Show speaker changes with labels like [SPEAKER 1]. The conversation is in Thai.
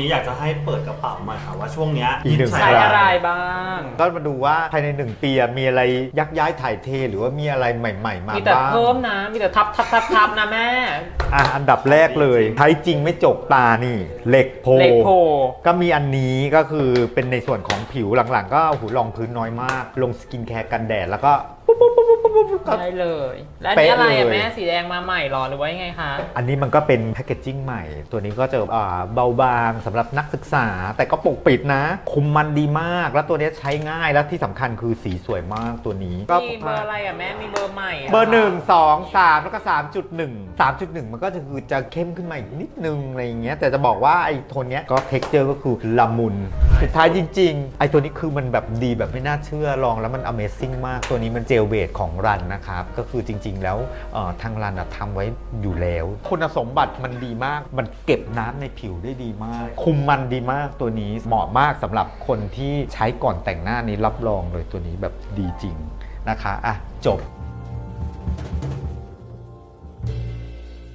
[SPEAKER 1] นี่อยากจะให้เปิดกระเป๋าหน่อยค่ะว่าช่วงเนี้ย
[SPEAKER 2] อีกหนึ่ง
[SPEAKER 1] ใช้
[SPEAKER 3] ใช้
[SPEAKER 2] ค
[SPEAKER 3] อะไรบ้าง
[SPEAKER 2] ก็มาดูว่าภายในหนึ่งปีอะมีอะไรยักย้ายถ่ายเทหรือว่ามีอะไรใหม่ ๆ มา
[SPEAKER 3] มีแต่
[SPEAKER 2] บ้าง
[SPEAKER 3] เพิ่มนะ มีแต่ทับทับทับทับนะแม่
[SPEAKER 2] อะอันดับแรกเลยใช้จริงไม่จกตานี่ เหล็กโพ
[SPEAKER 3] เหล็กโพ
[SPEAKER 2] ก็มีอันนี้ก็คือเป็นในส่วนของผิวหลังๆ ก็หูรองพื้นน้อยมาก ลงสกินแคร์กันแดดแล้วก็ปุ๊บปุ๊บปุ๊บปุ๊บปุ๊บปุ๊บ ก็
[SPEAKER 3] ได้เลย และอันนี้อะไร
[SPEAKER 2] เป๊ะ
[SPEAKER 3] อะ
[SPEAKER 2] เลย
[SPEAKER 3] แม่สีแดงมาใหม่หรอหรือว่ายังไงคะ
[SPEAKER 2] อันนี้มันก็เป็นแพคเกจจิ้งใหม่ ตัวนี้ก็จะอ่าเบาบางสำหรับนักศึกษา แต่ก็ปกปิดนะ คุมมันดีมาก แล้วตัวนี้ใช้ง่ายแล้วที่สำคัญคือสีสวยมากตัวนี้ก็
[SPEAKER 3] มีเบอร์อะไรอะแม่มีเบอร์ใหม่ะ
[SPEAKER 2] เบอร์หนึ่งสองสามแล้วก็สามจุดหนึ่งสามจุดหนึ่งมันก็จะคือจะเข้มขึ้นมาอีกนิดนึงอะไรอย่างเงี้ยแต่จะบอกว่าไอ้โทนเนี้ยก็เท็กเจอร์ก็คือละมุน สุดท้ายจริง ๆ ไอ้ตัวนี้คือมันแบบดีแบบไม่น่าเชื่อลองแล้วมัน Amazing มาก ตัวนี้มันเจลเวทของรันนะครับ ก็คือจริง ๆ แล้วทางรันทำไว้อยู่แล้ว คุณสมบัติมันดีมาก มันเก็บน้ำในผิวได้ดีมาก คุมมันดีมากตัวนี้เหมาะมากสำหรับคนที่ใช้ก่อนแต่งหน้านี้รับรองเลยตัวนี้แบบดีจริงนะคะอะจบ